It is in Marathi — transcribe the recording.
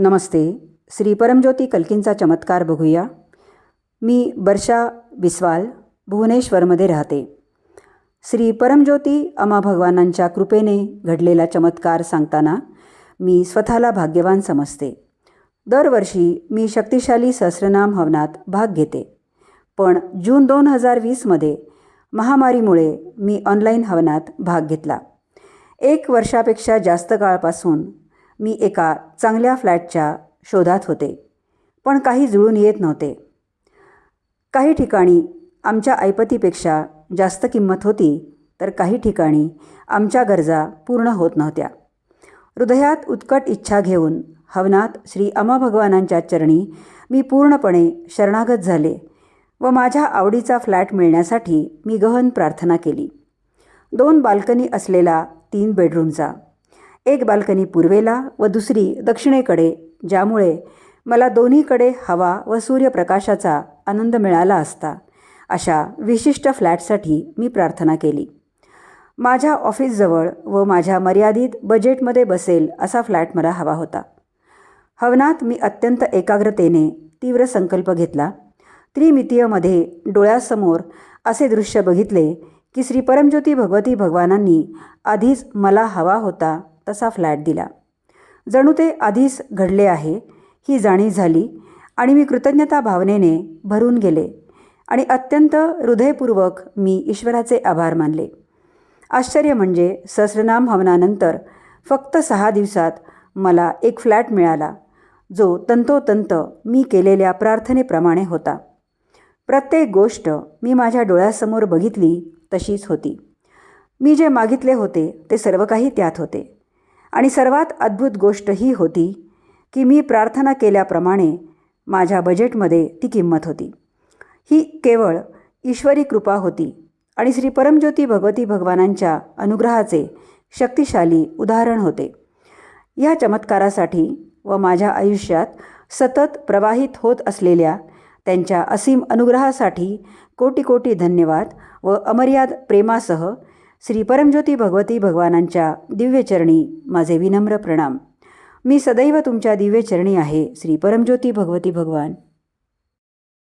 नमस्ते. श्री परमज्योती कल्कींचा चमत्कार बघूया. मी वर्षा बिस्वाल भुवनेश्वरमध्ये राहते. श्री परमज्योती अमा भगवानांच्या कृपेने घडलेला चमत्कार सांगताना मी स्वतःला भाग्यवान समजते. दरवर्षी मी शक्तिशाली सहस्रनाम हवनात भाग घेते. पण जून दोन हजार वीसमध्ये महामारीमुळे मी ऑनलाईन हवनात भाग घेतला. एक वर्षापेक्षा जास्त काळपासून मी एका चांगल्या फ्लॅटच्या शोधात होते. पण काही जुळून येत नव्हते. काही ठिकाणी आमच्या ऐपतीपेक्षा जास्त किंमत होती तर काही ठिकाणी आमच्या गरजा पूर्ण होत नव्हत्या. हृदयात उत्कट इच्छा घेऊन हवनात श्री अमा भगवानांच्या चरणी मी पूर्णपणे शरणागत झाले व माझ्या आवडीचा फ्लॅट मिळण्यासाठी मी गहन प्रार्थना केली. दोन बाल्कनी असलेला तीन बेडरूमचा एक बाल्कनी पूर्वेला व दुसरी दक्षिणेकडे ज्यामुळे मला दोन्हीकडे हवा व सूर्यप्रकाशाचा आनंद मिळाला असता अशा विशिष्ट फ्लॅटसाठी मी प्रार्थना केली. माझ्या ऑफिसजवळ व माझ्या मर्यादित बजेटमध्ये बसेल असा फ्लॅट मला हवा होता. हवनात मी अत्यंत एकाग्रतेने तीव्र संकल्प घेतला. त्रिमितीयमध्ये डोळ्यासमोर असे दृश्य बघितले की श्री परमज्योती भगवती भगवानांनी आधीच मला हवा होता तसा फ्लॅट दिला. जणू ते आधीच घडले आहे ही जाणीव झाली आणि मी कृतज्ञता भावनेने भरून गेले आणि अत्यंत हृदयपूर्वक मी ईश्वराचे आभार मानले. आश्चर्य म्हणजे सहस्रनाम हवनानंतर फक्त सहा दिवसात मला एक फ्लॅट मिळाला जो तंतोतंत मी केलेल्या प्रार्थनेप्रमाणे होता. प्रत्येक गोष्ट मी माझ्या डोळ्यासमोर बघितली तशीच होती. मी जे मागितले होते ते सर्व काही त्यात होते. आणि सर्वात अद्भुत गोष्ट ही होती की मी प्रार्थना केल्याप्रमाणे माझ्या बजेटमध्ये ती किंमत होती. ही केवळ ईश्वरी कृपा होती आणि श्री परमज्योती भगवती भगवानांच्या अनुग्रहाचे शक्तिशाली उदाहरण होते. या चमत्कारासाठी व माझ्या आयुष्यात सतत प्रवाहित होत असलेल्या त्यांच्या असीम अनुग्रहासाठी कोटी कोटी धन्यवाद व अमर्याद प्रेमासह श्री परमज्योती भगवती भगवानांच्या दिव्यचरणी माझे विनम्र प्रणाम. मी सदैव तुमच्या दिव्यचरणी आहे श्री परमज्योती भगवती भगवान.